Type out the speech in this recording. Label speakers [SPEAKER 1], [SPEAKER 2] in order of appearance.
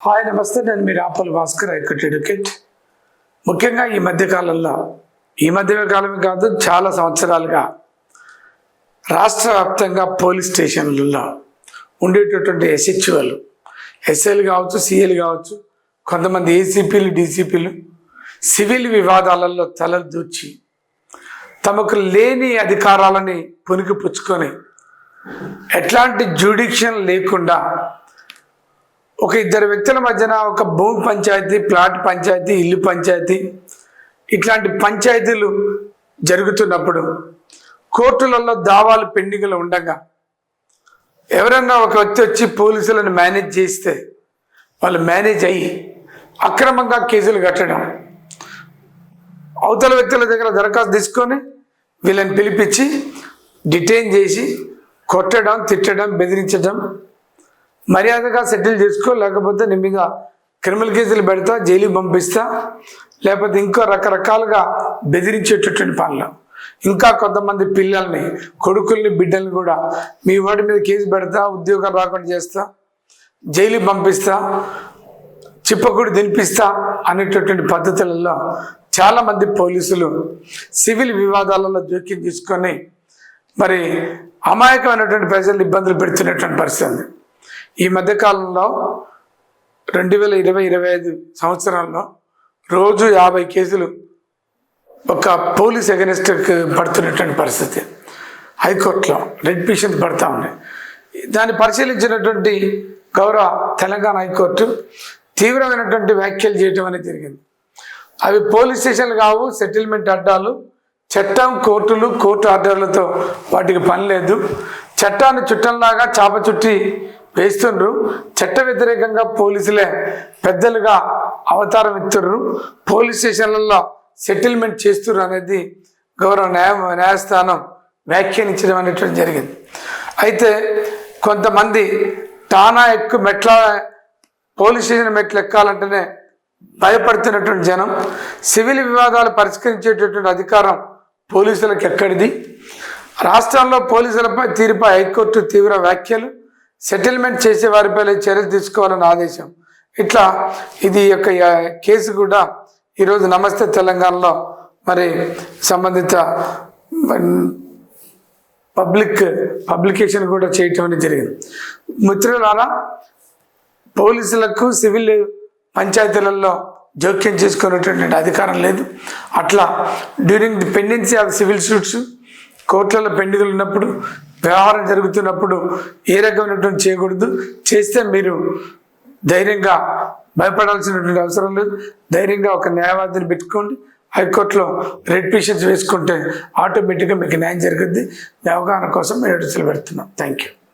[SPEAKER 1] Hi నమస్తే. నేను మీరు ఆపల్ భాస్కర్ ఐకట్ ఎడ్యుకేట్. ముఖ్యంగా ఈ మధ్య కాలంలో ఈ మధ్య కాలమే కాదు చాలా సంవత్సరాలుగా రాష్ట్ర వ్యాప్తంగా పోలీస్ స్టేషన్లలో ఉండేటటువంటి ఎస్హెచ్ఓలు ఎస్ఎల్ కావచ్చు సిఐలు కావచ్చు కొంతమంది ఏసీపీలు డీసీపీలు సివిల్ వివాదాలలో తలలు దూర్చి తమకు లేని అధికారాలని పునికి పుచ్చుకొని ఎట్లాంటి జ్యూడిక్షన్ లేకుండా ఒక ఇద్దరు వ్యక్తుల మధ్యన ఒక భూమి పంచాయతీ ప్లాట్ పంచాయతీ ఇల్లు పంచాయతీ ఇట్లాంటి పంచాయతీలు జరుగుతున్నప్పుడు కోర్టులలో దావాలు పెండింగ్లు ఉండగా ఎవరన్నా ఒక వ్యక్తి వచ్చి పోలీసులను మేనేజ్ చేస్తే వాళ్ళు మేనేజ్ అయ్యి అక్రమంగా కేసులు కట్టడం అవతల వ్యక్తుల దగ్గర దరఖాస్తు తీసుకొని వీళ్ళని పిలిపించి డిటైన్ చేసి కొట్టడం తిట్టడం బెదిరించడం మర్యాదగా సెటిల్ చేసుకో లేకపోతే నీ మీద క్రిమినల్ కేసులు పెడతా జైలుకి పంపిస్తా లేకపోతే ఇంకా రకరకాలుగా బెదిరించేటటువంటి పనులు. ఇంకా కొంతమంది పిల్లల్ని కొడుకుల్ని బిడ్డల్ని కూడా మీ వాడి మీద కేసు పెడతా ఉద్యోగం రాకుండా చేస్తా జైలుకి పంపిస్తా చిప్పకుడు తినిపిస్తా అనేటటువంటి పద్ధతులలో చాలామంది పోలీసులు సివిల్ వివాదాలలో జోక్యం తీసుకొని మరి అమాయకమైనటువంటి ప్రజలు ఇబ్బందులు పెడుతున్నటువంటి పరిస్థితి ఈ మధ్యకాలంలో రెండు వేల ఇరవై ఇరవై ఐదు సంవత్సరాల్లో రోజు యాభై కేసులు ఒక పోలీస్ ఎగనెస్ట్కి పడుతున్నటువంటి పరిస్థితి. హైకోర్టులో రెడ్ పిషన్స్ పడతా ఉన్నాయి దాన్ని పరిశీలించినటువంటి గౌరవ తెలంగాణ హైకోర్టు తీవ్రమైనటువంటి వ్యాఖ్యలు చేయటం అనేది జరిగింది. అవి పోలీస్ స్టేషన్లు కావు సెటిల్మెంట్ అడ్డాలు చట్టం కోర్టులు కోర్టు ఆర్డర్లతో వాటికి పని లేదు. చట్టాన్ని చుట్టంలాగా చాప చుట్టి వేస్తుండ్రు. చట్ట వ్యతిరేకంగా పోలీసులే పెద్దలుగా అవతారం ఎత్తుర్రు. పోలీస్ స్టేషన్లలో సెటిల్మెంట్ చేస్తుర్రు అనేది గౌరవ న్యాయ న్యాయస్థానం వ్యాఖ్యానించడం అనేటువంటి జరిగింది. అయితే కొంతమంది టానా ఎక్కు మెట్ల పోలీస్ స్టేషన్ మెట్లు ఎక్కాలంటేనే భయపడుతున్నటువంటి జనం సివిల్ వివాదాలు పరిష్కరించేటటువంటి అధికారం పోలీసులకు ఎక్కడిది? రాష్ట్రంలో పోలీసులపై తీరుపై హైకోర్టు తీవ్ర వ్యాఖ్యలు సెటిల్మెంట్ చేసే వారిపై చర్యలు తీసుకోవాలని ఆదేశం. ఇట్లా ఇది యొక్క కేసు కూడా ఈరోజు నమస్తే తెలంగాణలో మరి సంబంధిత పబ్లిక్ పబ్లికేషన్ కూడా చేయటం అనేది జరిగింది. మిత్రులారా పోలీసులకు సివిల్ పంచాయతీలలో జోక్యం చేసుకునేటువంటి అధికారం లేదు. అట్లా during the pendency of civil suits కోర్టులలో పెండింగ్లు ఉన్నప్పుడు వ్యవహారం జరుగుతున్నప్పుడు ఏ రకమైనటువంటి చేయకూడదు. చేస్తే మీరు ధైర్యంగా భయపడాల్సినటువంటి అవసరం లేదు. ధైర్యంగా ఒక న్యాయవాదిని పెట్టుకోండి. హైకోర్టులో రెడ్ పిషన్స్ వేసుకుంటే ఆటోమేటిక్గా మీకు న్యాయం జరుగుద్ది. మీ అవగాహన కోసం మేము ఎడుతులు పెడుతున్నాం. Thank you